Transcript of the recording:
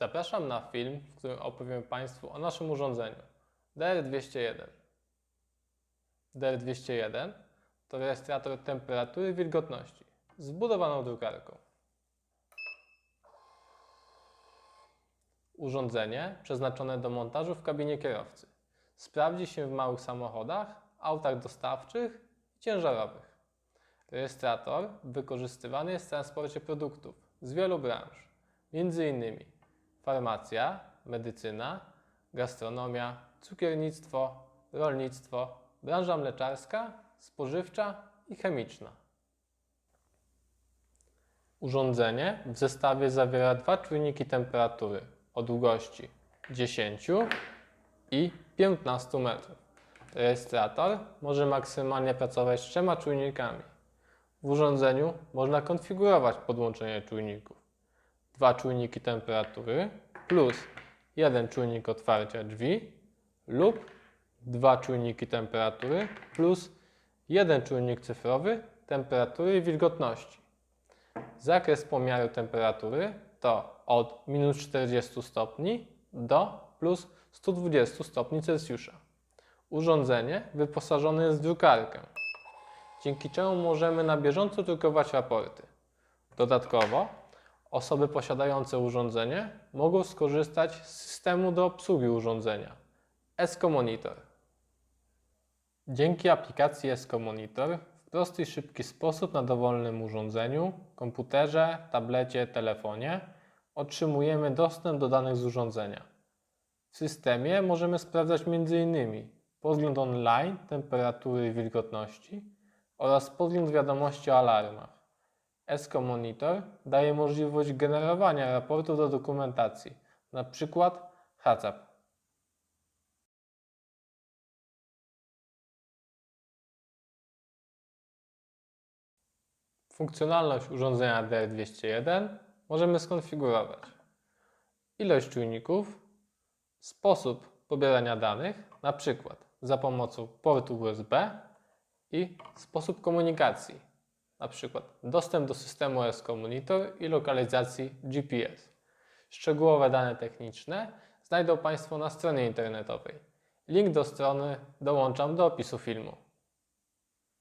Zapraszam na film, w którym opowiem Państwu o naszym urządzeniu DR201. DR201 to rejestrator temperatury i wilgotności z wbudowaną drukarką. Urządzenie przeznaczone do montażu w kabinie kierowcy. Sprawdzi się w małych samochodach, autach dostawczych i ciężarowych. Rejestrator wykorzystywany jest w transporcie produktów z wielu branż, m.in. farmacja, medycyna, gastronomia, cukiernictwo, rolnictwo, branża mleczarska, spożywcza i chemiczna. Urządzenie w zestawie zawiera dwa czujniki temperatury o długości 10 i 15 metrów. Rejestrator może maksymalnie pracować z trzema czujnikami. W urządzeniu można konfigurować podłączenie czujników. Dwa czujniki temperatury plus jeden czujnik otwarcia drzwi lub dwa czujniki temperatury plus jeden czujnik cyfrowy temperatury i wilgotności. Zakres pomiaru temperatury to od minus 40 stopni do plus 120 stopni Celsjusza. Urządzenie wyposażone jest w drukarkę, dzięki czemu możemy na bieżąco drukować raporty. Dodatkowo osoby posiadające urządzenie mogą skorzystać z systemu do obsługi urządzenia ESCO Monitor. Dzięki aplikacji ESCO Monitor w prosty i szybki sposób na dowolnym urządzeniu, komputerze, tablecie, telefonie otrzymujemy dostęp do danych z urządzenia. W systemie możemy sprawdzać m.in. podgląd online temperatury i wilgotności oraz podgląd wiadomości o alarmach. ESCO Monitor daje możliwość generowania raportów do dokumentacji, np. HACCP. Funkcjonalność urządzenia DR201 możemy skonfigurować. Ilość czujników, sposób pobierania danych, np. za pomocą portu USB i sposób komunikacji, np. dostęp do systemu ESCO Monitor i lokalizacji GPS. Szczegółowe dane techniczne znajdą Państwo na stronie internetowej. Link do strony dołączam do opisu filmu.